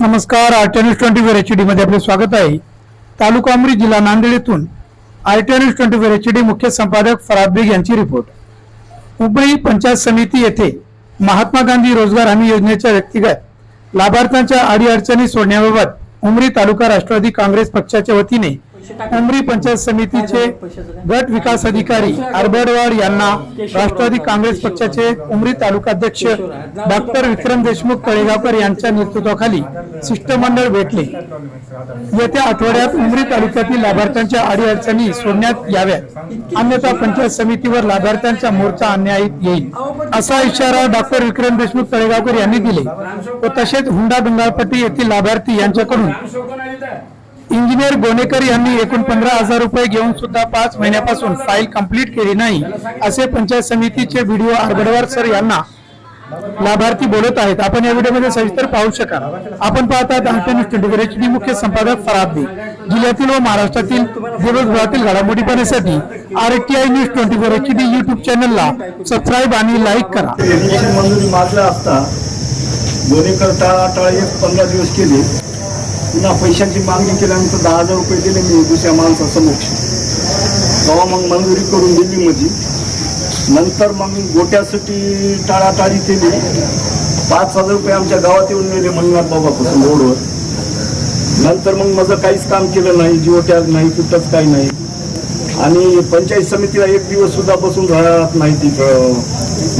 नमस्कार RTN twenty four H D मध्ये आपले स्वागत आहे. तालुका अमरी जिल्हा नांदेड येथून RTN twenty four H D मुख्य संपादक फराद बेग यांची रिपोर्ट मुंबई पंचायत समिती येथे महात्मा गांधी रोजगार हमी योजनेच्या व्यक्तिगत लाभार्थ्यांच्या अडीअडचणी सोडण्याबाबत उमरी तालुका राष्ट्रवादी काँग्रेस पक्षाच्या वतीने उमरी पंचायत समितीचे गट विकास अधिकारी आरबडवाड यांना राष्ट्रवादी काँग्रेस पक्षाचे उमरी तालुका अध्यक्ष डॉक्टर विक्रम देशमुख तळेगावकर यांच्या नेतृत्वाखाली शिष्टमंडळ भेटले. येत्या आठवड्यात उमरी तालुक्यातील लाभार्थ्यांच्या अडीअडचणी सोडण्यात याव्यात. अन्यथा पंचायत समितीवर लाभार्थ्यांचा मोर्चा आणण्यात येईल. असा इशारा डॉक्टर विक्रम देशमुख तळेगावकर यांनी दिले. व तसेच हुंडा गंगापट्टी येथील लाभार्थी यांच्याकडून इंजिनियर गोनेकर यांनी एकूण पंधरा हजार रुपये घेऊन सुद्धा पाच महिन्यापासून फाईल कंप्लीट केली नाही असे पंचायत समितीचे व्हिडिओ आरबडवार सर यांना लाभार्थी बोलत आहेत. आपण या व्हिडिओमध्ये सविस्तर पाहू शकाल. आपण पाहतात अंकनिश ट्वेंटी एच डी मुख्य संपादक फराद जिल्ह्यातील व महाराष्ट्रातील दिवसभरातील घडामोडी पाहण्यासाठी R T I news twenty four H D YouTube चॅनलला सबस्क्राईब आणि लाईक करा. मागला असता गोरेकर टाळाटाळ पंधरा दिवस केले. पुन्हा पैशाची मागणी केल्यानंतर दहा हजार रुपये दिले मी दुसऱ्या माणसासमोर तेव्हा मग मंजुरी करून दिली माझी. नंतर मग गोट्यासाठी टाळाटाळी केली. पाच हजार रुपये आमच्या गावात येऊन नेले मंगनाथ बाबापासून रोडवर. नंतर मग माझं काहीच काम केलं नाही जिओ नाही कुठंच काही नाही. आणि पंचायत समितीला एक दिवस सुद्धा बसून राहत नाही तिथं.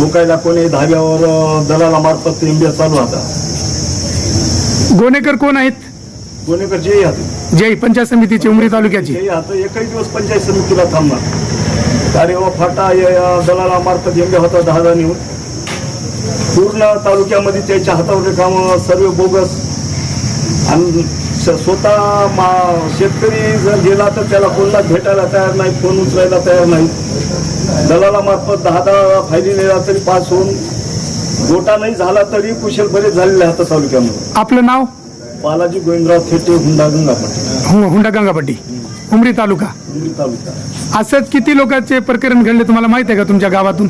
लोकायला कोणी धाब्यावर दलाला मार्फत एमबीए चालू होता. गोनेकर कोण आहेत? कोणीकडे जे हात? जय पंचायत समितीचे उमरी तालुक्याची. जे हात. एकही दिवस पंचायत समितीला थांबणार. अरे व फाटा या- या दलालामार्फत एमबीए होता दहा दहा नेऊन. पूर्ण तालुक्यामध्ये त्याच्या हातावर काम सर्व बोगस. आणि स्वतः मा शेतकरी जर गेला तर त्याला कोणाला भेटायला तयार नाही फोन उचलायला तयार नाही. दलालामार्फत दहा दहा फायली नेला तरी पास होऊन गोटा नाही झाला तरी कुशल बरेच झालेले आहेत तालुक्यामध्ये. आपलं नाव? बालाजी गोविंदराव थेटे हुंडा गंगापट्टी. हु- हुंडा गंगापट्टी उमरी तालुका. उमरी तालुका. असं किती लोकांचे प्रकरण घडले तुम्हाला माहीत आहे का तुमच्या गावातून?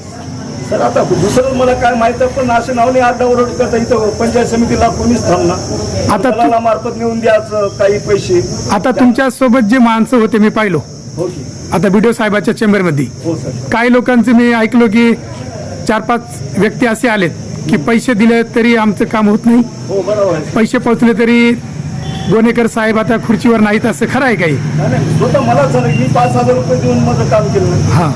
सर आता दुसरं मला काय माहीत आहे पण असे नावने आरडाओरड करता इथं पंचायत समितीला कोणीच थांबणार आता तू- मार्फत नेऊन द्यायचं काही पैसे. आता तुमच्यासोबत जे माणसं होते मी पाहिलो. हो की. आता बीडीओ साहेबाच्या चेंबरमध्ये हो सर. काही लोकांचे मी ऐकलो की चार पाच व्यक्ती असे आलेत. की पैसे दिले तरी आमचं काम होत नाही. हो बरोबर आहे. पैसे पोहोचले तरी गोनेकर साहेब आता खुर्चीवर नाहीत असं खरं आहे काही. पाच हजार रुपये देऊन माझं काम केलं हा.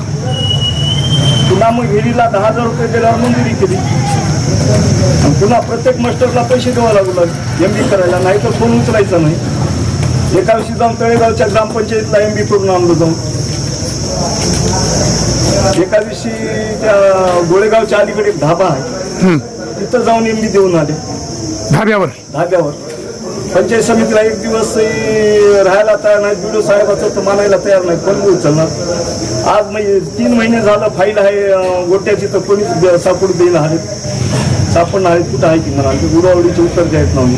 पुन्हा मग हेरीला दहा हजार रुपये दिल्यावर मंजुरी केली. पुन्हा प्रत्येक मास्टरला पैसे द्यावं लागू लागले. एम बी करायला नाही तर फोन उचलायचा नाही. एका दिवशी जाऊन तळेगावच्या ग्रामपंचायतला एम बी करून आणलो जाऊन. एका दिवशी त्या गोळेगावच्या अलीकडे एक ढाबा आहे. तिथं जाऊन एम बी देऊन आले. धाब्यावर. धाब्यावर. पंचायत समितीला एक दिवस राहायला तयार नाही. बिडो साहेबाचं तर मानायला तयार नाही. कोण उचलणार आज म्हणजे तीन महिने झालं फाईल आहे गोट्याची तर कोणीच सापडू देईना आले सापडणार आहेत कुठं आहे की म्हणा? गुरावडीचे उत्तर द्यायत नाही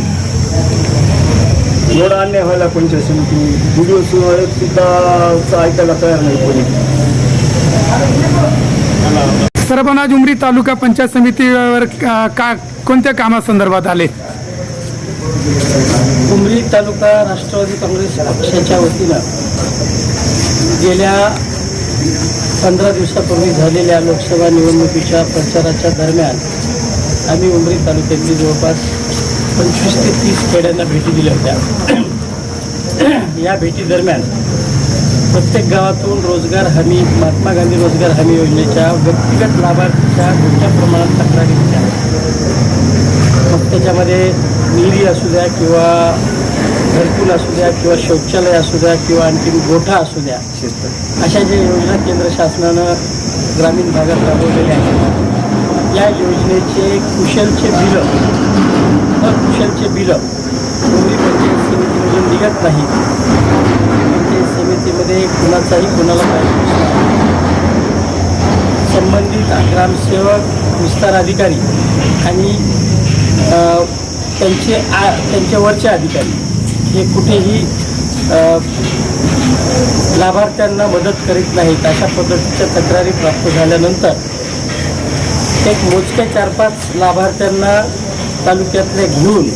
एवढा अन्याय व्हायला पंचायत समिती. व्हिडिओ सुद्धा ऐकायला तयार नाही कोणी. सर उमरी तालुका पंचायत समितीवर का का- कोणत्या कामासंदर्भात आले? उमरी तालुका राष्ट्रवादी काँग्रेस पक्षाच्या वतीनं गेल्या पंधरा दिवसापूर्वी झालेल्या लोकसभा निवडणुकीच्या प्रचाराच्या दरम्यान आम्ही उमरी तालुक्यातली जवळपास पंचवीस ते तीस खेड्यांना भेटी दिल्या होत्या. या भेटीदरम्यान प्रत्येक गावातून रोजगार हमी महात्मा गांधी रोजगार हमी योजनेच्या व्यक्तिगत लाभार्थीच्या मोठ्या प्रमाणात तक्रारी होत्या मग त्याच्यामध्ये विहिरी असू द्या किंवा घरकुल असू द्या किंवा शौचालय असू द्या किंवा आणखीन गोठा असू द्या अशा ज्या योजना केंद्र शासनानं ग्रामीण भागात राबवलेल्या आहेत या योजनेचे कुशलचे बिलं अकुशलचे बिलं डोंगरी पंचायत समितीमधून निघत नाही समितीमध्ये कुणाचाही कुणाला काही संबंधित ग्रामसेवक विस्तार अधिकारी आणि त्यांचे आ त्यांच्यावरचे अधिकारी हे कुठेही लाभार्थ्यांना मदत करीत नाहीत अशा पद्धतीच्या तक्रारी प्राप्त झाल्यानंतर एक मोजक्या चार पाच लाभार्थ्यांना तालुक्यातल्या घेऊन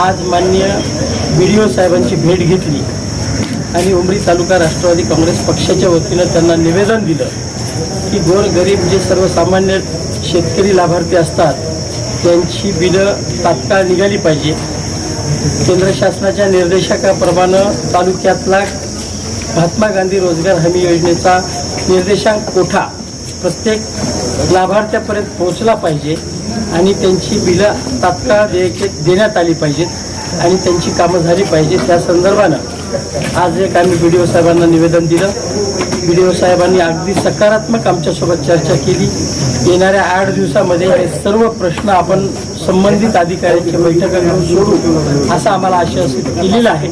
आज मान्य बी डी ओ साहेबांची भेट घेतली. आणि उमरी तालुका राष्ट्रवादी काँग्रेस पक्षाच्या वतीनं त्यांना निवेदन दिलं की गोरगरीब जे सर्वसामान्य शेतकरी लाभार्थी असतात त्यांची बिलं तात्काळ निघाली पाहिजे. केंद्र शासनाच्या निर्देशकाप्रमाणे तालुक्यातला महात्मा गांधी रोजगार हमी योजनेचा निर्देशांक कोठा? प्रत्येक लाभार्थ्यापर्यंत पोहोचला पाहिजे आणि त्यांची बिलं तात्काळ देयके देण्यात आली पाहिजेत आणि त्यांची कामं झाली पाहिजे त्या संदर्भानं. आज एक आम्ही बी डी ओ साहेबांना निवेदन दिलं. बी डी ओ साहेबांनी अगदी सकारात्मक आमच्यासोबत चर्चा केली. येणाऱ्या आठ दिवसामध्ये हे सर्व प्रश्न आपण संबंधित अधिकाऱ्यांची बैठका घेऊन सोडू असं आम्हाला आश्वासित केलेलं आहे.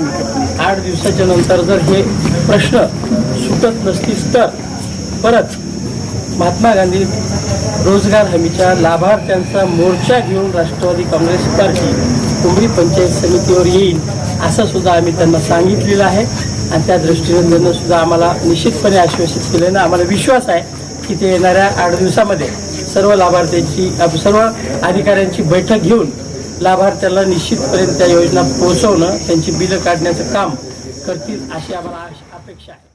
आठ दिवसाच्या नंतर जर हे प्रश्न सुटत नसतील तर परत महात्मा गांधी रोजगार हमीच्या लाभार्थ्यांचा मोर्चा घेऊन राष्ट्रवादी काँग्रेस पार्टी उमरी पंचायत समितीवर येईल. असं सुद्धा आम्ही त्यांना सांगितलेलं आहे. आणि त्या दृष्टीने त्यांना सुद्धा आम्हाला निश्चितपणे आश्वासित केल्यानं आम्हाला विश्वास आहे की ते येणाऱ्या आठ दिवसामध्ये सर्व लाभार्थ्यांची सर्व अधिकाऱ्यांची बैठक घेऊन लाभार्थ्याला निश्चितपर्यंत त्या योजना पोहोचवणं त्यांची बिलं काढण्याचं काम करतील अशी आम्हाला अपेक्षा आहे.